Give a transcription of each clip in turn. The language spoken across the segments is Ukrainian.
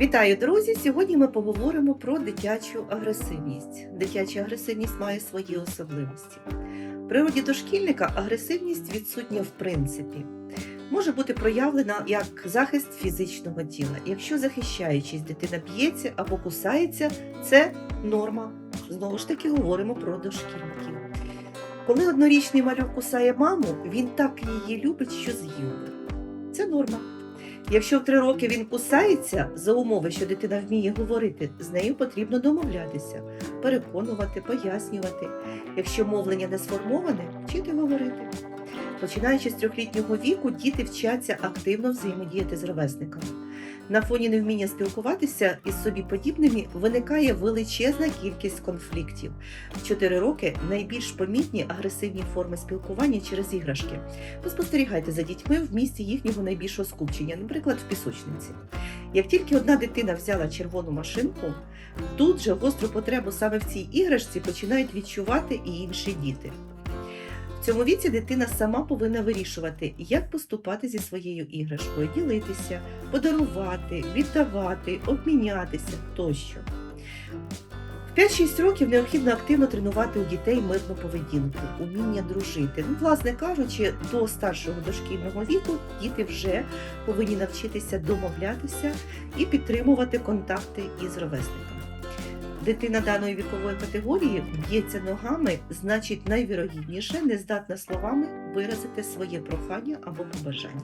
Вітаю, друзі! Сьогодні ми поговоримо про дитячу агресивність. Дитяча агресивність має свої особливості. В природі дошкільника агресивність відсутня в принципі. Може бути проявлена як захист фізичного тіла. Якщо захищаючись, дитина б'ється або кусається, це норма. Знову ж таки говоримо про дошкільників. Коли однорічний малюк кусає маму, він так її любить, що з'їв. Це норма. Якщо в три роки він кусається, за умови, що дитина вміє говорити, з нею потрібно домовлятися, переконувати, пояснювати. Якщо мовлення не сформоване, вчити говорити. Починаючи з трьохлітнього віку, діти вчаться активно взаємодіяти з ровесниками. На фоні невміння спілкуватися із собі подібними виникає величезна кількість конфліктів. В 4 роки найбільш помітні агресивні форми спілкування через іграшки. Поспостерігайте за дітьми в місці їхнього найбільшого скупчення, наприклад, в пісочниці. Як тільки одна дитина взяла червону машинку, тут же гостру потребу саме в цій іграшці починають відчувати і інші діти. В цьому віці дитина сама повинна вирішувати, як поступати зі своєю іграшкою, ділитися, подарувати, віддавати, обмінятися тощо. В 5-6 років необхідно активно тренувати у дітей мирну поведінку, уміння дружити. Ну, власне кажучи, до старшого дошкільного віку діти вже повинні навчитися домовлятися і підтримувати контакти із ровесниками. Дитина даної вікової категорії б'ється ногами, значить найвірогідніше не здатна словами виразити своє прохання або побажання.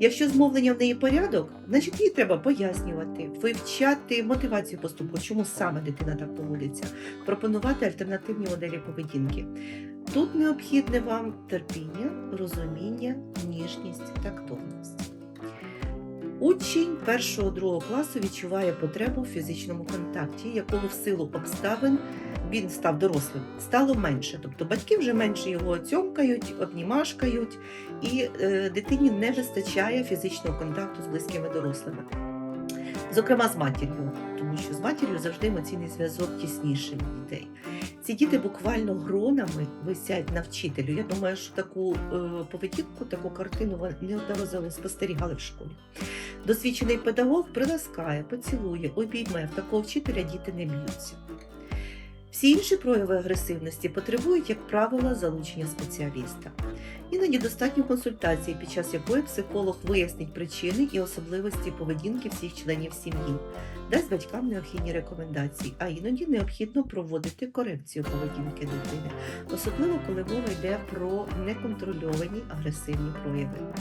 Якщо змовлення в неї порядок, значить їй треба пояснювати, вивчати мотивацію поступку, чому саме дитина так поводиться, пропонувати альтернативні моделі поведінки. Тут необхідне вам терпіння, розуміння, ніжність, тактовність. Учень першого-другого класу відчуває потребу в фізичному контакті, якого в силу обставин він став дорослим, стало менше. Тобто батьки вже менше його цьомкають, обнімашкають, і е, дитині не вистачає фізичного контакту з близькими дорослими. Зокрема, з матір'ю, тому що з матір'ю завжди емоційний зв'язок тісніший у дітей. Ці діти буквально гронами висять на вчителю. Я думаю, що таку е, поведінку, таку картину неодноразово спостерігали в школі. Досвідчений педагог приласкає, поцілує, обійме. В такого вчителя діти не б'ються. Всі інші прояви агресивності потребують, як правило, залучення спеціаліста. Іноді достатньо консультації, під час якої психолог вияснить причини і особливості поведінки всіх членів сім'ї, дасть батькам необхідні рекомендації, а іноді необхідно проводити корекцію поведінки дитини, особливо коли мова йде про неконтрольовані агресивні прояви.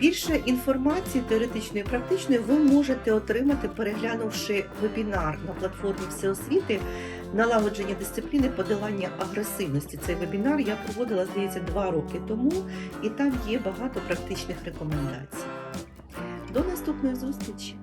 Більше інформації теоретичної і практичної ви можете отримати, переглянувши вебінар на платформі Всеосвіти налагодження дисципліни подолання агресивності. Цей вебінар я проводила, здається, два роки тому, і там є багато практичних рекомендацій. До наступної зустрічі!